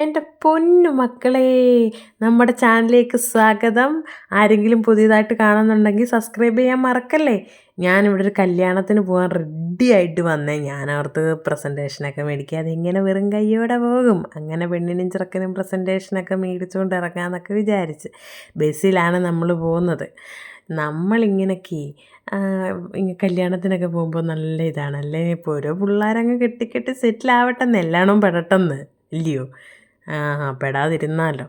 എന്റെ പൊന്നു മക്കളെ നമ്മുടെ ചാനലിലേക്ക് സ്വാഗതം. ആരെങ്കിലും പുതിയതായിട്ട് കാണുന്നുണ്ടെങ്കിൽ സബ്സ്ക്രൈബ് ചെയ്യാൻ മറക്കല്ലേ? ഞാനിവിടെ ഒരു കല്യാണത്തിന് പോകാൻ റെഡി ആയിട്ട് വന്നേ. ഞാൻ അവർക്ക് പ്രസന്റേഷനൊക്കെ മേടിക്കുക. അതിങ്ങനെ വെറും കയ്യോടെ പോകും. അങ്ങനെ പെണ്ണിനും ചെറുക്കനും പ്രസന്റേഷനൊക്കെ മേടിച്ചുകൊണ്ട് ഇറങ്ങാമെന്നൊക്കെ വിചാരിച്ച് ബസ്സിലാണ് നമ്മൾ പോകുന്നത്. നമ്മളിങ്ങനൊക്കെ കല്യാണത്തിനൊക്കെ പോകുമ്പോൾ നല്ല ഇതാണല്ലേ? ഇപ്പോൾ ഓരോ പിള്ളേരങ്ങ് കെട്ടിക്കെട്ടി സെറ്റിലാവട്ടെ എല്ലാണോ പെടട്ടെന്ന്. ഇല്ലയോ? പെടാതിരുന്നാലോ?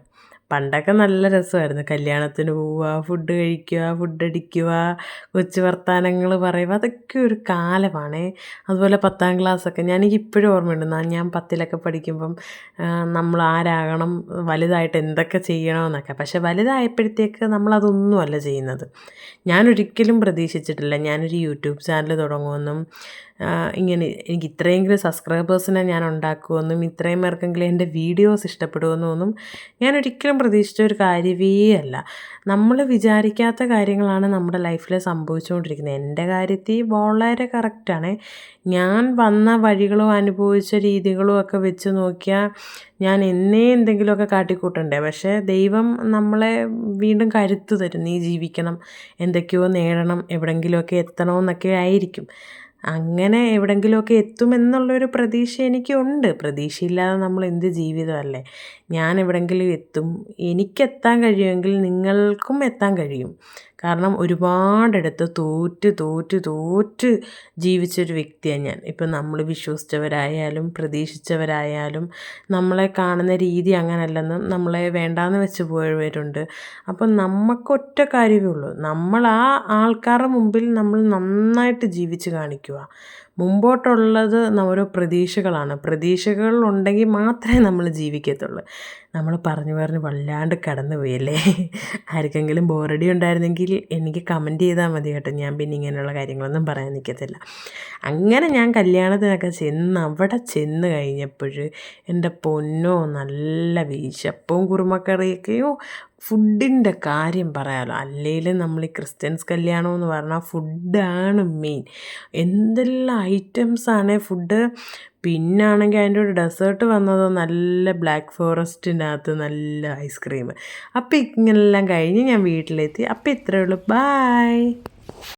പണ്ടൊക്കെ നല്ല രസമായിരുന്നു. കല്യാണത്തിന് പോവുക ഫുഡ് കഴിക്കുക ഫുഡ് അടിക്കുക കൊച്ചു വർത്തമാനങ്ങൾ പറയുക. അതൊക്കെ ഒരു കാലമാണ്. അതുപോലെ പത്താം ക്ലാസ്സൊക്കെ ഞാൻ ഇപ്പോഴും ഓർമ്മയുണ്ട്. ഞാൻ പത്തിലൊക്കെ പഠിക്കുമ്പം നമ്മൾ ആരാകണം വലുതായിട്ട് എന്തൊക്കെ ചെയ്യണമെന്നൊക്കെ. പക്ഷെ വലുതായപ്പോഴത്തേക്ക് നമ്മളതൊന്നുമല്ല ചെയ്യുന്നത്. ഞാനൊരിക്കലും പ്രതീക്ഷിച്ചിട്ടില്ല. ഞാനൊരു യൂട്യൂബ് ചാനൽ തുടങ്ങുമെന്നും ഇങ്ങനെ എനിക്ക് ഇത്രയെങ്കിലും സബ്സ്ക്രൈബേഴ്സിനെ ഞാൻ ഉണ്ടാക്കുമെന്നും ഇത്രയും പേർക്കെങ്കിലും എന്റെ വീഡിയോസ് ഇഷ്ടപ്പെടുമെന്നും ഒന്നും ഞാൻ ഒരിക്കലും പ്രതീക്ഷിച്ച ഒരു കാര്യമേ അല്ല. നമ്മൾ വിചാരിക്കാത്ത കാര്യങ്ങളാണ് നമ്മുടെ ലൈഫിൽ സംഭവിച്ചുകൊണ്ടിരിക്കുന്നത് എന്റെ കാര്യത്തിൽ വളരെ കറക്റ്റാണ്. ഞാൻ വന്ന വഴികളും അനുഭവിച്ച രീതികളും ഒക്കെ വെച്ച് നോക്കിയാൽ ഞാൻ എന്നേ എന്തെങ്കിലുമൊക്കെ കാട്ടിക്കൂട്ടണ്ടേ. പക്ഷേ ദൈവം നമ്മളെ വീണ്ടും കരുത്ത് തരും. നീ ജീവിക്കണം എന്തൊക്കെയോ നേടണം എവിടെയെങ്കിലുമൊക്കെ എത്തണമെന്നൊക്കെ ആയിരിക്കും. അങ്ങനെ എവിടെയെങ്കിലുമൊക്കെ എത്തുമെന്നുള്ളൊരു പ്രതീക്ഷ എനിക്കുണ്ട്. പ്രതീക്ഷയില്ലാതെ നമ്മൾ എന്ത് ജീവിതമല്ലേ? ഞാൻ എവിടെങ്കിലും എത്തും. എനിക്കെത്താൻ കഴിയുമെങ്കിൽ നിങ്ങൾക്കും എത്താൻ കഴിയും. കാരണം ഒരുപാടിടത്ത് തോറ്റ് തോറ്റ് തോറ്റ് ജീവിച്ചൊരു വ്യക്തിയാണ് ഞാൻ. ഇപ്പം നമ്മൾ വിശ്വസിച്ചവരായാലും പ്രതീക്ഷിച്ചവരായാലും നമ്മളെ കാണുന്ന രീതി അങ്ങനല്ലെന്നും നമ്മളെ വേണ്ടാന്ന് വെച്ച് പോയവരുണ്ട്. അപ്പം നമുക്കൊറ്റ കാര്യമേ ഉള്ളൂ. നമ്മൾ ആ ആൾക്കാരുടെ മുമ്പിൽ നമ്മൾ നന്നായിട്ട് ജീവിച്ച് കാണിക്കുക. മുമ്പോട്ടുള്ളത് ഓരോ പ്രതീക്ഷകളാണ്. പ്രതീക്ഷകൾ ഉണ്ടെങ്കിൽ മാത്രമേ നമ്മൾ ജീവിക്കത്തുള്ളൂ. നമ്മൾ പറഞ്ഞു പറഞ്ഞ് വല്ലാണ്ട് കടന്നു പോയല്ലേ ആർക്കെങ്കിലും ബോറടി ഉണ്ടായിരുന്നെങ്കിൽ എനിക്ക് കമന്റ് ചെയ്താൽ മതി കേട്ടോ. ഞാൻ പിന്നെ ഇങ്ങനെയുള്ള കാര്യങ്ങളൊന്നും പറയാൻ നിൽക്കത്തില്ല. അങ്ങനെ ഞാൻ കല്യാണത്തിനൊക്കെ ചെന്ന് അവിടെ ചെന്ന് കഴിഞ്ഞപ്പോൾ എന്റെ പൊന്നോ നല്ല വിശപ്പും കുറുമക്കറിയൊക്കെയോ ഫുഡിന്റെ കാര്യം പറയാമല്ലോ അല്ലെങ്കിലും നമ്മൾ ഈ ക്രിസ്ത്യൻസ് കല്യാണം എന്ന് പറഞ്ഞാൽ ഫുഡാണ് മെയിൻ. എന്തെല്ലാം ഐറ്റംസാണ് ഫുഡ്. പിന്നാണെങ്കിൽ അതിന്റെ ഒരു ഡെസേർട്ട് വന്നത് നല്ല ബ്ലാക്ക് ഫോറസ്റ്റിനകത്ത് നല്ല ഐസ്ക്രീം. അപ്പോൾ ഇങ്ങനെല്ലാം കഴിഞ്ഞ് ഞാൻ വീട്ടിലെത്തി. അപ്പോൾ ഇത്രയേ ഉള്ളൂ. ബായ്